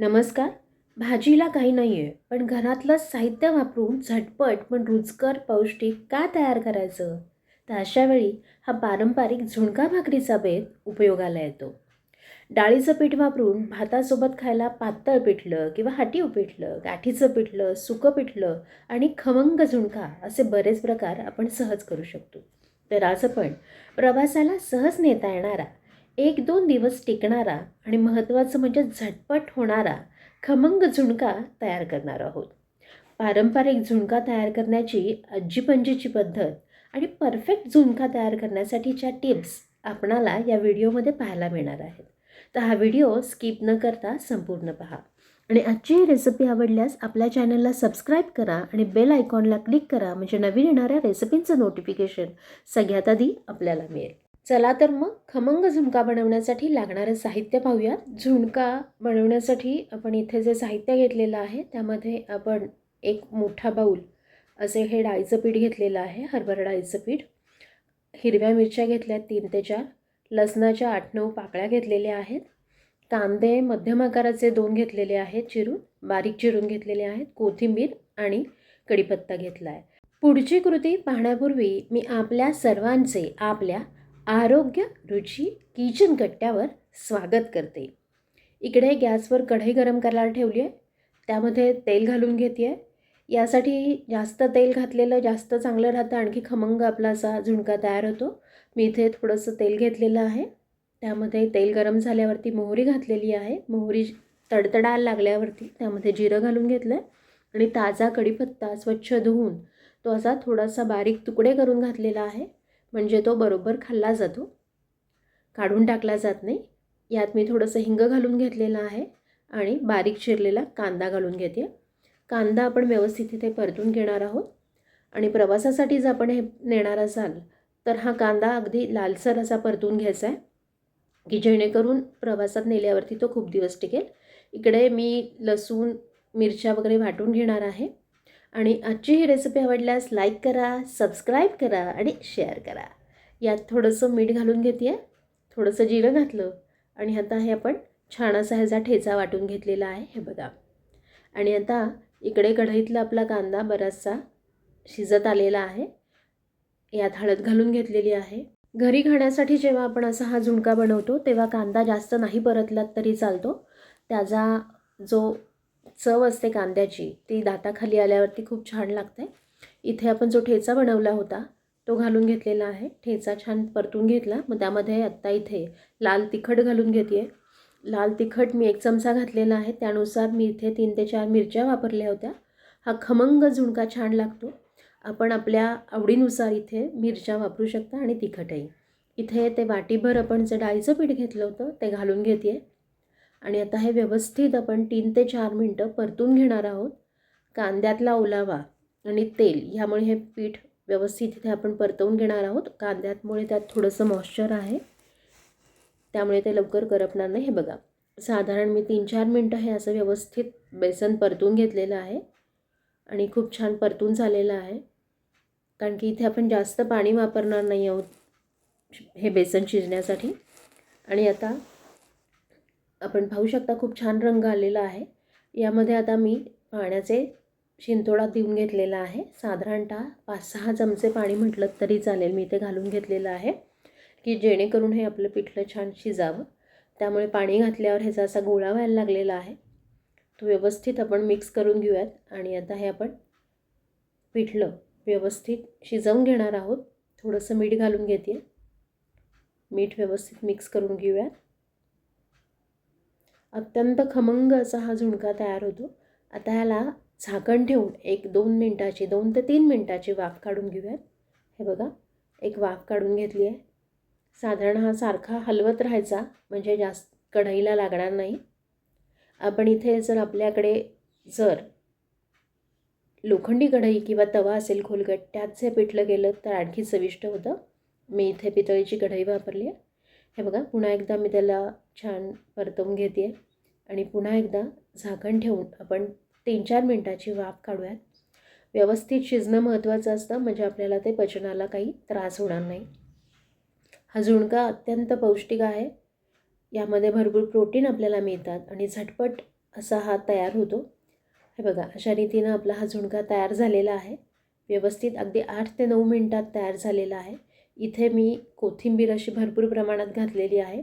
नमस्कार. भाजीला काही नाही आहे पण घरातलं साहित्य वापरून झटपट पण रुचकर पौष्टिक का तयार करायचं? तर अशावेळी हा पारंपरिक झुणका भाकरीचा बेत उपयोगाला येतो. डाळीचं पीठ वापरून भातासोबत खायला पातळ पिठलं किंवा हाटी पिठलं गाठीचं पिठलं सुकं पिठलं आणि खमंग झुणका असे बरेच प्रकार आपण सहज करू शकतो. तर आज आपण प्रवासाला सहज नेता येणारा एक दोन दिवस टिकणारा आणि महत्त्वाचं म्हणजे झटपट होणारा खमंग झुणका तयार करणार आहोत. पारंपरिक झुणका तयार करण्याची आजीपंजीची पद्धत आणि परफेक्ट झुणका तयार करण्यासाठीच्या टिप्स आपणाला या व्हिडिओमध्ये पाहायला मिळणार आहेत. तर हा व्हिडिओ स्किप न करता संपूर्ण पहा. आणि आजची ही रेसिपी आवडल्यास आपल्या चॅनलला सबस्क्राईब करा आणि बेल आयकॉनला क्लिक करा म्हणजे नवीन येणाऱ्या रेसिपींचं नोटिफिकेशन सगळ्यात आधी आपल्याला मिळेल. चला तर मग खमंग झुणका बनवण्यासाठी लागणारं साहित्य पाहूयात झुणका बनवण्यासाठी आपण इथे जे साहित्य घेतलेलं आहे त्यामध्ये आपण एक मोठा बाऊल असे हे डाळीचं पीठ घेतलेलं आहे हरभरा डाळीचं पीठ. हिरव्या मिरच्या घेतल्या तीन ते चार. लसणाच्या आठ नऊ पाकळ्या घेतलेल्या आहेत. कांदे मध्यम आकाराचे दोन घेतलेले आहेत चिरून बारीक चिरून घेतलेले आहेत. कोथिंबीर आणि कढीपत्ता घेतला आहे पुढची कृती पाहण्यापूर्वी मी आपल्या सर्वांचे आपल्या आरोग्य रुची किचन कट्ट्यावर स्वागत करते. इकडे गॅसवर कढई गरम करायला ठेवली आहे त्यामध्ये तेल घालून घेते आहे यासाठी जास्त तेल घातलेलं जास्त चांगलं राहतं. आणखी खमंग आपला असा झुणका तयार होतो. मी इथे थोडंसं तेल घेतलेलं आहे. त्यामध्ये तेल गरम झाल्यावरती मोहरी घातलेली आहे. मोहरी तडतडायला लागल्यावरती त्यामध्ये जिरं घालून घेतलं आहे आणि ताजा कढीपत्ता स्वच्छ धुवून तो असा थोडासा बारीक तुकडे करून घातलेला आहे. म्हणजे तो बरोबर खाल्ला जातो. काढून टाकला जात नाही. यात मी थोडंसं हिंग घालून घेतलेलं आहे आणि बारीक चिरलेला कांदा घालून घेते. कांदा आपण व्यवस्थित इथे परतून घेणार आहोत. आणि प्रवासासाठी जर आपण हे नेणार असाल तर हा कांदा अगदी लालसर असा परतून घ्यायचा आहे की जेणेकरून प्रवासात नेल्यावरती तो खूप दिवस टिकेल. इकडे मी लसूण मिरच्या वगैरे वाटून घेणार आहे. आणि आजची ही रेसिपी आवडल्यास लाईक करा सबस्क्राईब करा आणि शेअर करा. यात थोडंसं मीठ घालून घेते आहे थोडंसं जिरं घातलं आणि आता हे आपण छान असा ह्याचा ठेचा वाटून घेतलेला आहे हे बघा. आणि आता इकडे कढईतला आपला कांदा बराचसा शिजत आलेला आहे. यात हळद घालून घेतलेली आहे. घरी खाण्यासाठी जेव्हा आपण असा हा झुणका बनवतो तेव्हा कांदा जास्त नाही परतलात तरी चालतो. त्याचा जो चव असते कांद्याची ती दाताखाली आल्यावरती खूप छान लागते. इथे आपण जो ठेचा बनवला होता तो घालून घेतलेला आहे. ठेचा छान परतून घेतला. मग त्यामध्ये आत्ता इथे लाल तिखट घालून घेते लाल तिखट मी एक चमचा घातलेला आहे. त्यानुसार मी इथे तीन ते चार मिरच्या वापरल्या होत्या. हा खमंग झुणका छान लागतो. आपण आपल्या आवडीनुसार इथे मिरच्या वापरू शकता आणि तिखटही. इथे ते वाटीभर आपण जे डाळीचं पीठ घेतलं होतं ते घालून घेते आणि आता हे व्यवस्थित आपण तीन ते चार मिनटं परतून घेणार आहोत. कांद्यातला ओलावा आणि तेल ह्यामुळे हे पीठ व्यवस्थित इथे आपण परतवून घेणार आहोत. कांद्यातमुळे त्यात थोडंसं मॉइश्चर आहे. त्यामुळे ते लवकर करपणार नाही. हे बघा साधारण मी तीन चार मिनटं हे असं व्यवस्थित बेसन परतून घेतलेलं आहे आणि खूप छान परतून झालेलं आहे. कारण की इथे आपण जास्त पाणी वापरणार नाही आहोत हे बेसन शिजण्यासाठी. आणि आता आपण पाहू शकता खूप छान रंग आलेला आहे. यामध्ये आता मी पाण्याचे शिंतोडा देऊन घेतलेला आहे. साधारणतः पाच सहा चमचे पाणी म्हटलं तरी चालेल. मी ते घालून घेतलेलं आहे की जेणेकरून हे आपलं पिठलं छान शिजावं. त्यामुळे पाणी घातल्यावर ह्याचा असा गोळा व्हायला लागलेला आहे. तो व्यवस्थित आपण मिक्स करून घेऊयात आणि आता हे आपण पिठलं व्यवस्थित शिजवून घेणार आहोत. थोडंसं मीठ घालून घेते. मीठ व्यवस्थित मिक्स करून घेऊयात. अत्यंत खमंग असा हा झुणका तयार होतो. आता ह्याला झाकण ठेवून एक दोन मिनटाची दोन ते तीन मिनटाची वाफ काढून घेऊयात. हे बघा एक वाफ काढून घेतली आहे. साधारण हा सारखा हलवत राहायचा म्हणजे जास्त कढईला लागणार नाही. आपण इथे जर आपल्याकडे जर लोखंडी कढई किंवा तवा असेल खोलगट त्यात जे पिठलं गेलं तर आणखी चविष्ट होतं. मी इथे पितळीची कढई वापरली आहे. हे बघा पुन्हा एकदा मी त्याला छान परतवून घेते आणि पुन्हा एकदा झाकण ठेवून आपण तीन चार मिनटाची वाफ काढूयात. व्यवस्थित शिजणं महत्त्वाचं असतं म्हणजे आपल्याला ते पचनाला काही त्रास होणार नाही. हा झुणका अत्यंत पौष्टिक आहे. यामध्ये भरपूर प्रोटीन आपल्याला मिळतात आणि झटपट असा हा तयार होतो. हे बघा अशा रीतीनं आपला हा झुणका तयार झालेला आहे. व्यवस्थित अगदी आठ ते नऊ मिनटात तयार झालेला आहे. इथे मी कोथिंबीर अशी भरपूर प्रमाणात घातलेली आहे.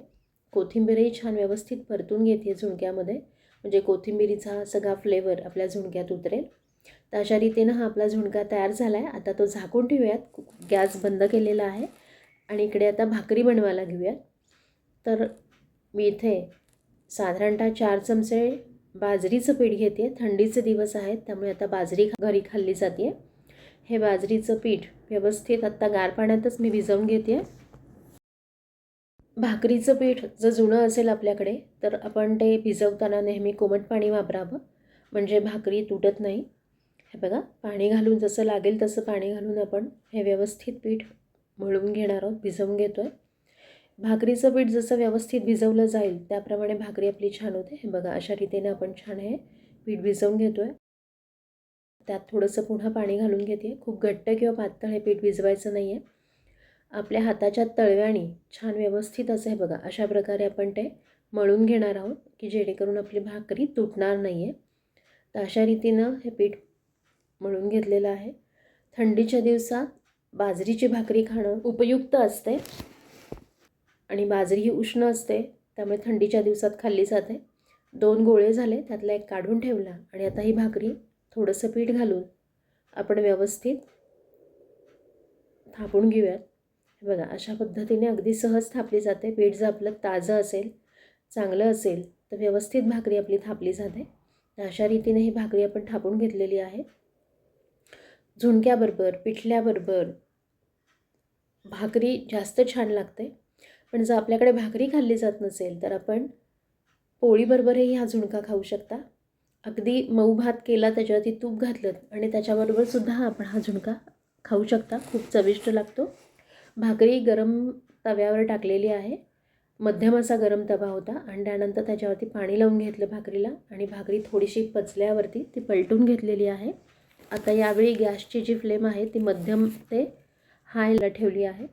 कोथिंबीरही छान व्यवस्थित परतून घेते झुणक्यामध्ये. म्हणजे कोथिंबीरीचा सगळा फ्लेवर आपल्या झुणक्यात उतरेल. तर अशा रीतीनं हा आपला झुणका तयार झाला आहे आता तो झाकून ठेवूयात. गॅस बंद केलेला आहे. आणि इकडे आता भाकरी बनवायला घेऊयात. तर मी इथे साधारणतः चार चमचे बाजरीचं पीठ घेते. थंडीचे दिवस आहेत त्यामुळे आता बाजरी घरी खाल्ली जाते हे बाजरीचं पीठ व्यवस्थित आत्ता गार पाण्यातच मी भिजवून घेते. भाकरीचं पीठ जर जुनं असेल आपल्याकडे तर आपण ते भिजवताना नेहमी कोमट पाणी वापरावं. म्हणजे भाकरी तुटत नाही. हे बघा पाणी घालून जसं लागेल तसं पाणी घालून आपण हे व्यवस्थित पीठ मळून घेणार आहोत भिजवून घेतो आहे भाकरीचं पीठ जसं व्यवस्थित भिजवलं जाईल त्याप्रमाणे भाकरी आपली छान होते. हे बघा अशा रीतीने आपण छान हे पीठ भिजवून घेतो आहे त्यात थोडंसं पुन्हा पाणी घालून घेते. खूप घट्ट किंवा पातळ हे पीठ भिजवायचं नाही आहे आपल्या हाताच्या तळव्याने छान व्यवस्थित असं हे बघा अशा प्रकारे आपण ते मळून घेणार आहोत की जेणेकरून आपली भाकरी तुटणार नाही आहे तर अशा रीतीनं हे पीठ मळून घेतलेलं आहे. थंडीच्या दिवसात बाजरीची भाकरी खाणं उपयुक्त असते आणि बाजरी ही उष्ण असते त्यामुळे थंडीच्या दिवसात खाल्ली जाते. दोन गोळे झाले त्यातला एक काढून ठेवला आणि आता ही भाकरी थोडंसं पीठ घालून आपण व्यवस्थित थापून घेऊयात. बघा अशा पद्धतीने अगदी सहज थापली जाते. पीठ जर आपलं ताजं असेल चांगलं असेल तर व्यवस्थित भाकरी आपली थापली जाते. तर अशा रीतीने ही भाकरी आपण थापून घेतलेली आहे. झुणक्याबरोबर पिठल्याबरोबर भाकरी जास्त छान लागते. पण जर आपल्याकडे भाकरी खाल्ली जात नसेल तर आपण पोळीबरोबरही हा झुणका खाऊ शकता. अगदी मऊ भात केला त्याच्यावरती तूप घातलं आणि त्याच्याबरोबर सुद्धा आपण हा झुणका खाऊ शकता. खूप चविष्ट लागतो. भाकरी गरम तव्यावर टाकलेली आहे. मध्यम असा गरम तवा होता आणि त्यानंतर त्याच्यावरती पाणी लावून घेतलं भाकरीला आणि भाकरी थोडीशी पचल्यावरती ती पलटून घेतलेली आहे. आता यावेळी गॅसची जी फ्लेम आहे ती मध्यम ते हायला ठेवली आहे.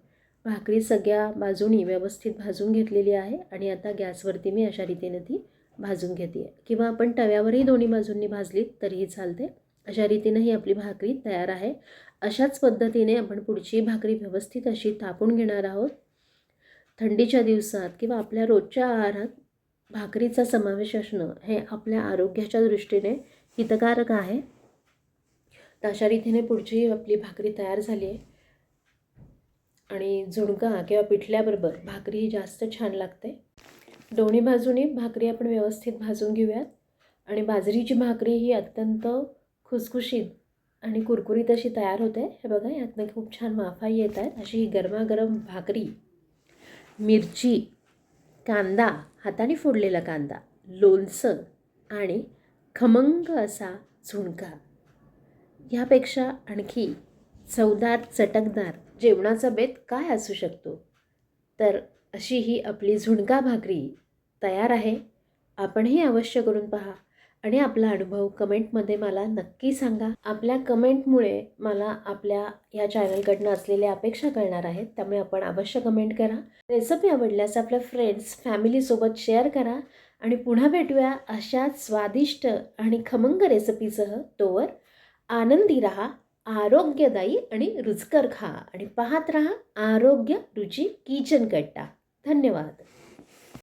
भाकरी सगळ्या बाजूनी व्यवस्थित भाजून घेतलेली आहे आणि आता गॅसवरती मी अशा रीतीने ती भाजून घेते. आहे किंवा आपण तव्यावरही दोन्ही बाजूंनी भाजलीत तरीही चालते. अशा रीतीनं ही आपली भाकरी तयार आहे. अशाच पद्धतीने आपण पुढची भाकरी व्यवस्थित अशी तापून घेणार आहोत. थंडीच्या दिवसात किंवा आपल्या रोजच्या आहारात भाकरीचा समावेश असणं हे आपल्या आरोग्याच्या दृष्टीने हितकारक आहे. तर अशा रीतीने पुढची आपली भाकरी तयार झाली आहे. आणि झुणका किंवा पिठल्याबरोबर भाकरी ही जास्त छान लागते. दोन्ही बाजूने भाकरी आपण व्यवस्थित भाजून घेऊयात. आणि बाजरीची भाकरी ही अत्यंत खुसखुशीत आणि कुरकुरीत अशी तयार होते. हे बघा यातनं खूप छान माफाही येत आहेत. अशी ही गरमागरम भाकरी मिरची कांदा हाताने फोडलेला कांदा लोणचं आणि खमंग असा झुणका ह्यापेक्षा आणखी चवदार चटकदार जेवणाचा बेत काय असू शकतो? तर अशी ही आपली झुणका भाकरी तयार आहे आपणही अवश्य करून पहा आणि आपला अनुभव कमेंटमध्ये मला नक्की सांगा. आपल्या कमेंटमुळे मला आपल्या या चॅनलकडनं असलेल्या अपेक्षा कळणार आहेत त्यामुळे आपण अवश्य कमेंट करा. रेसिपी आवडल्यास आपल्या फ्रेंड्स फॅमिलीसोबत शेअर करा आणि पुन्हा भेटूया अशाच स्वादिष्ट आणि खमंग रेसिपीसह. तोवर आनंदी रहा आरोग्यदायी आणि रुचकर खा आणि पाहत रहा आरोग्य रुची किचन कट्टा. धन्यवाद.